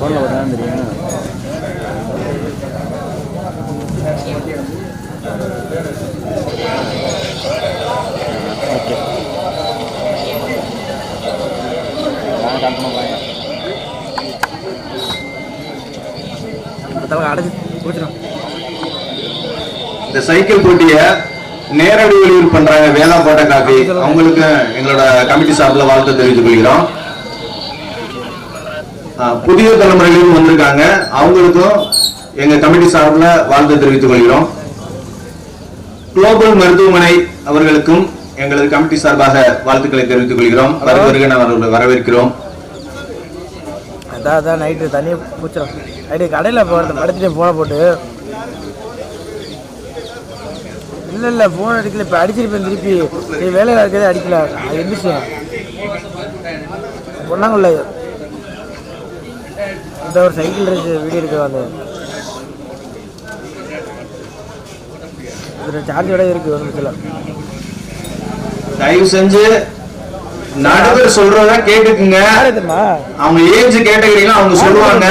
ஃபோனில் பார்த்தா தான் தெரியும். ஓகே. நான் கன்ஃபார்மாக பாருங்க தலை அடைச்சி போச்சுடும் இந்த சைக்கிள் போட்டிய நேரடி ஒளிபரப்பு பண்றாங்க வேதா போட்டோகிராஃபி அவங்களுக்கு எங்களோட கமிட்டி சார்பில் வாழ்த்து தெரிவித்துக் கொள்கிறோம். புதிய தலைமுறையிலும் வந்திருக்காங்க. அவங்களுக்கும் எங்க கமிட்டி சார்பில் வாழ்த்து தெரிவித்துக் கொள்கிறோம். குளோபல் மருத்துவமனை அவர்களுக்கும் எங்களது கமிட்டி சார்பாக வாழ்த்துக்களை தெரிவித்துக் கொள்கிறோம். வருவருக நான் அவர்களை வரவேற்கிறோம். அதான் அதான் நைட்டு தண்ணி பூச்சிடும் நைட்டு கடையில் போகிறது படுத்துட்டு ஃபோனை போட்டு. இல்லை இல்லை ஃபோன் அடிக்கல. இப்போ அடிச்சிருப்பேன் திருப்பி. வேலையில் இருக்கிறதே அடிக்கல. அது எந்திரிச்சு பொண்ணாங்கல்ல இந்த ஒரு சைக்கிள் இருக்கு வீடியோ இருக்கு அந்த இதில் சார்ஜோட இருக்கு ஒரு நிமிஷத்தில். தயவு செஞ்சு நடுவர் சொல்றத கேட்டுக்குங்க. அவங்க ஏஜ் கேட்டகரியில அவங்க சொல்லுவாங்க.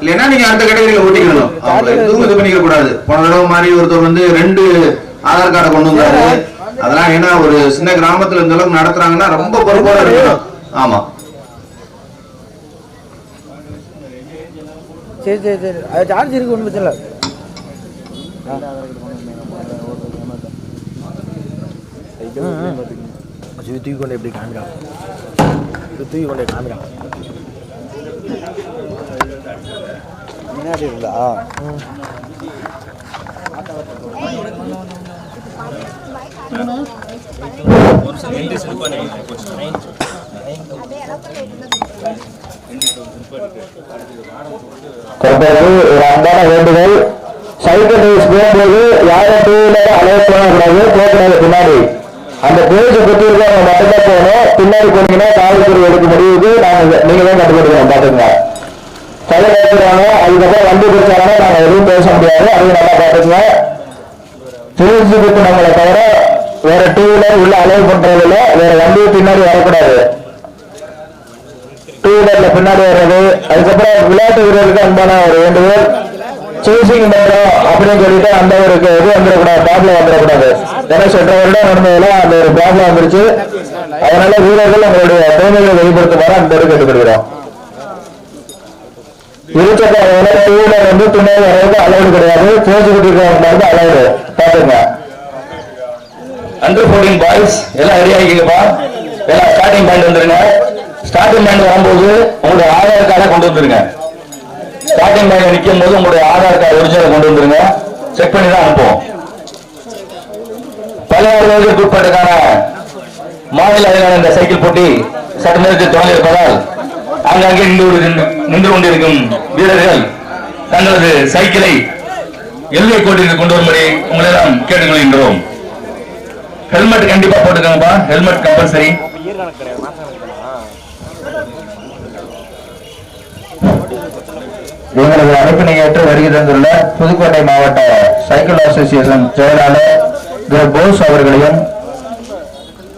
இல்லைன்னா நீங்க அடுத்த கேட்டகரியில ஓட்டிக்கணும். அவங்க எதுவும் இது பண்ணிக்க கூடாது. போன தடவை மாதிரி ஒருத்தர் வந்து ரெண்டு ஆதார் கார்டை கொண்டு வந்தாரு. அதெல்லாம் ஏன்னா ஒரு சின்ன கிராமத்துல இந்த அளவுக்கு நடத்துறாங்கன்னா ரொம்ப பொறுப்போட இருக்கணும். ஆமா. சரி சரி சரி. அது சார்ஜ் இருக்கு ஒன்றும் பிரச்சனை இல்லை. தூக்கி கொண்டு எப்படி காமிக்கலாம் தூக்கி கொண்டு காமிக்கலாம் முன்னாடி இருந்தா தற்போது ஒரு அன்பான வேண்டுகோள். சைக்கிள் ரேஸ் போகும்போது யாரும் டூ வீலர் அலோவ் பண்ணக்கூடாது போகக்கூடாது பின்னாடி. அந்த பேஜை பற்றி இருக்கவங்க மட்டும்தான் போகணும் பின்னாடி போனீங்கன்னா காவல்துறை எடுக்க முடியுது நாங்கள் நீங்க தான் கட்டுப்படுத்தணும் பார்த்துங்க சைக்கிள் எடுத்துருவாங்க அதுக்கப்புறம் வண்டி பிடிச்சாங்கன்னா நாங்கள் எதுவும் பேச முடியாது. அதையும் நல்லா பார்த்துங்க திருச்சி நம்மளை தவிர வேற டூ வீலர் உள்ள அலோவ் பண்றதில்ல. வேற வண்டியை பின்னாடி வரக்கூடாது. டூ வீலர்ல பின்னாடி வர்றது அதுக்கப்புறம் விளையாட்டு வீரர்களுக்கு அன்பான ஒரு வேண்டுகோள். சேசிங் பண்றோம் அப்படின்னு சொல்லிட்டு அந்த ஒரு இது வந்துடக்கூடாது ப்ராப்ளம் வந்துடக்கூடாது. ஏன்னா சென்ற வருடம் நடந்ததுல அந்த ஒரு ப்ராப்ளம் வந்துருச்சு. அதனால வீரர்கள் உங்களுடைய திறமைகளை வெளிப்படுத்துமாறு அந்த கேட்டுக்கொள்கிறோம். இருசக்கர வாகனம் டூ வீலர் வந்து துணை வர்றதுக்கு அலௌடு கிடையாது. பேசி வந்து அலௌடு பாத்துங்க அண்டர் போர்டிங் பாய்ஸ் எல்லாம் ரெடி ஆகிக்கப்பா எல்லாம் ஸ்டார்டிங் பாயிண்ட் வந்துருங்க. ஸ்டார்டிங் பாயிண்ட் வரும்போது உங்களுடைய ஆதார் கார்டை கொண்டு வந்துருங்க. ஸ்டார்டிங் பாயிண்ட் நிற்கும் போது உங்களுடைய ஆதார் கார்டு ஒரிஜினல் கொண்டு வந்துருங்க. செக் பண்ணி தான் அனுப்புவோம். பதினாறு வயதுக்கு உட்பட்டக்கான மாநில அளவிலான இந்த சைக்கிள் போட்டி சற்று நேரத்தில் தொடங்கியிருப்பதால் ஆங்காங்கே நின்று நின்று கொண்டிருக்கும் வீரர்கள் தங்களது சைக்கிளை எல்லை கோட்டிற்கு கொண்டு வரும்படி உங்களை எல்லாம் கேட்டுக்கொள்கின்றோம். ஹெல்மெட் கண்டிப்பா போட்டுக்கோங்கப்பா. ஹெல்மெட் கம்பல்சரி எங்களது அழைப்பினை ஏற்று வருகை தந்துள்ள புதுக்கோட்டை மாவட்ட சைக்கிள் அசோசியேஷன் செயலாளர் திரு போஸ் அவர்களையும்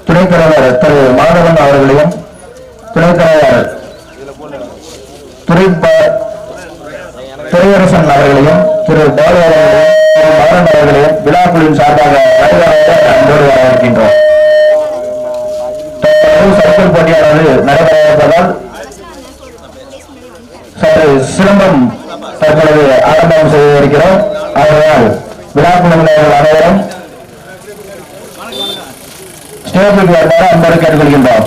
துணைத் தலைவர் திரு மாதவன் அவர்களையும் துணைத் தலைவர் துறை துறையரசன் அவர்களையும் திரு பாலு அவர்களையும் திரு மாறன் அவர்களையும் விழாக்குழுவின் சார்பாக வருகிறவரை அன்போடு வரவேற்கின்றோம். சைக்கிள் போட்டியானது நடைபெற இருப்பதால் சிலம்பம் தற்பொழுது ஆரம்பம் செய்து இருக்கிறோம் ஆகையால் விழாக்குழுவினர்கள் அனைவரும் ஸ்டேஜுக்கு வருமாறு அன்போடு கேட்டுக்கொள்கின்றோம்.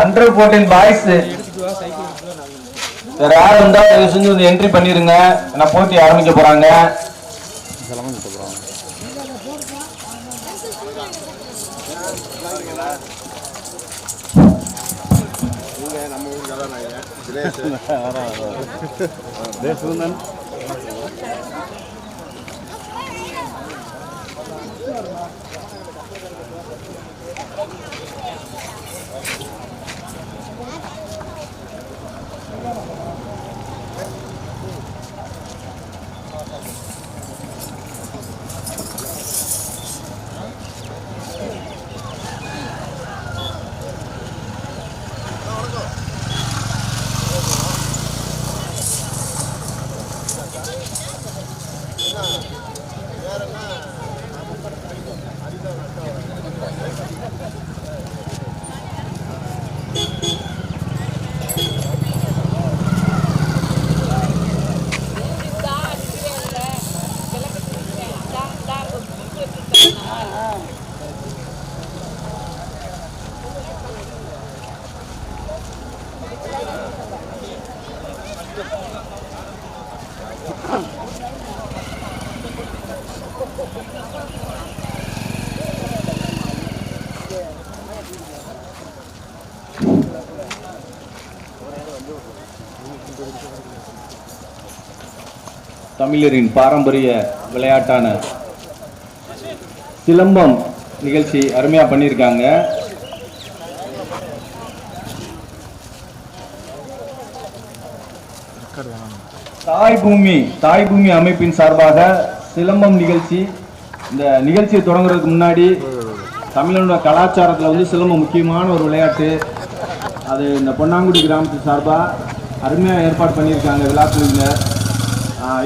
அண்டர் போர்டின் பாய்ஸ் வேற யார் இருந்தா தயவு செஞ்சு என்ட்ரி பண்ணிருங்க. ஏன்னா போட்டி ஆரம்பிக்க போறாங்க. 네, 네. 네, 알아, 알아. 네, 수고는. தமிழரின் பாரம்பரிய விளையாட்டான சிலம்பம் நிகழ்ச்சி அருமையாக பண்ணியிருக்காங்க. தாய் பூமி தாய் பூமி அமைப்பின் சார்பாக சிலம்பம் நிகழ்ச்சி. இந்த நிகழ்ச்சியை தொடங்குறதுக்கு முன்னாடி தமிழனோட கலாச்சாரத்தில் வந்து சிலம்பம் முக்கியமான ஒரு விளையாட்டு. அது இந்த பொன்னாங்குடி கிராமத்து சார்பாக அருமையாக ஏற்பாடு பண்ணியிருக்காங்க விழாக்குழுவினர்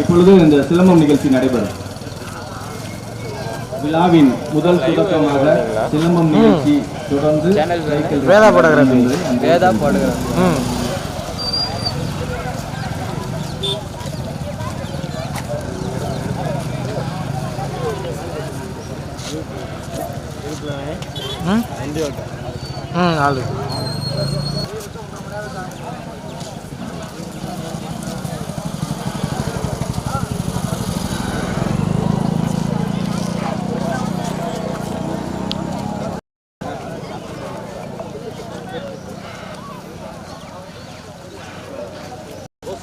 இப்பொழுது இந்த சிலம்பம் நிகழ்ச்சி நடைபெறும். விழாவின் முதல் தொடக்கமாக சிலம்பம் நிகழ்ச்சி தொடர்ந்து வேதா போட்டோகிராஃபி. வேதா போடுகிறது ம். ம்.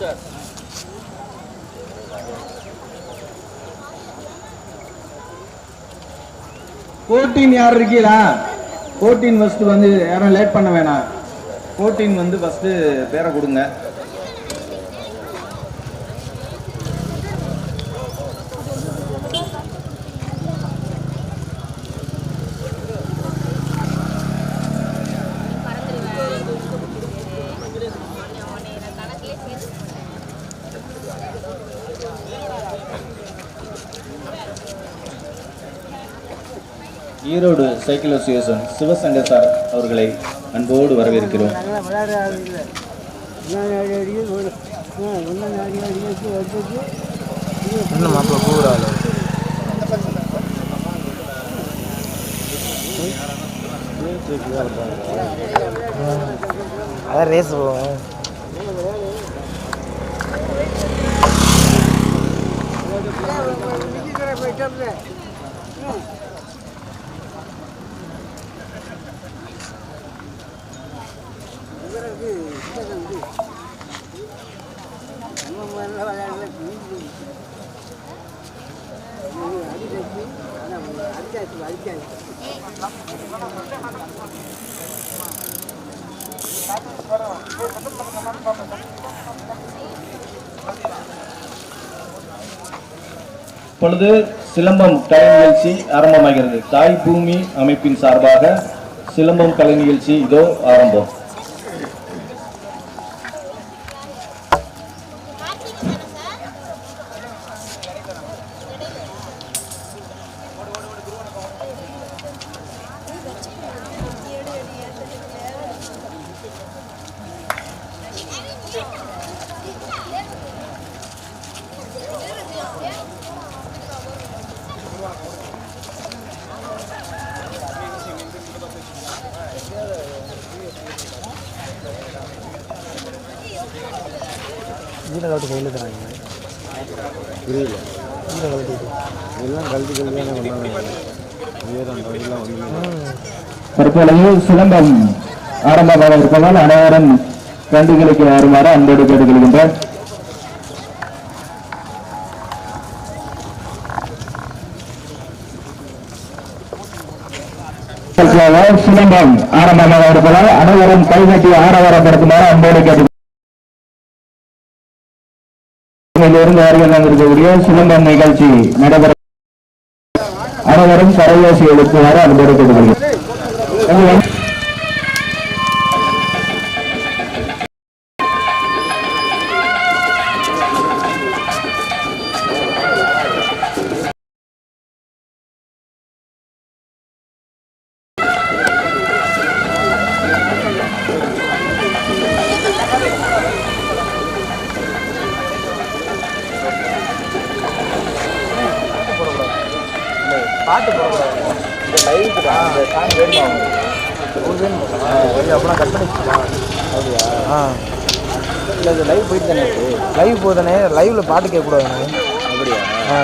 ம் ஆளு ஃபோர்டீன் யார் இருக்கீங்களா ஃபோர்டீன் ஃபஸ்ட்டு வந்து யாரும் லேட் பண்ண வேணாம். ஃபோர்டீன் வந்து ஃபர்ஸ்ட் பேரை கொடுங்க. Erode cycle association Sivasankar sir அவர்களை அன்போடு வரவேற்கிறோம். இன்னும் இப்பொழுது சிலம்பம் கலை நிகழ்ச்சி ஆரம்பமாகிறது. தாய் பூமி அமைப்பின் சார்பாக சிலம்பம் கலை நிகழ்ச்சி இதோ ஆரம்பம். வீட கலட்டு கையில் தராங்க. புரியல. வீட கலட்டு இதெல்லாம் கல்வி கல்வியான கொண்டாடுறாங்க. தற்பொழுது சிலம்பம் ஆரம்பமாக இருப்பதால் அனைவரும் கண்டுகளுக்கு வருமாறு அன்போடு கேட்டுக்கொள்கின்றோம். சிலம்பம் ஆரம்பமாக இருப்பதால் அனைவரும் கைகட்டி ஆரவாரப்படுத்துமாறு அன்போடு கேட்டு இருந்து வருகின்ற சிலம்பம் நிகழ்ச்சி நடைபெற அனைவரும் கரையோசி எழுப்புமாறு அன்போடு கேட்டுக்கொள்கிறோம். பாட்டு போடக்கூடாது இந்த லைவ் தான் இந்த சாங் வேணுமா வேணுமா? கட் வச்சுக்கலாம். அப்படியா? ஆ. இல்லை இது லைவ் போயிட்டு தானே லைவ் போதானே லைவ்ல பாட்டு கேட்கக்கூடாதுண்ணே அப்படியா? ஆ.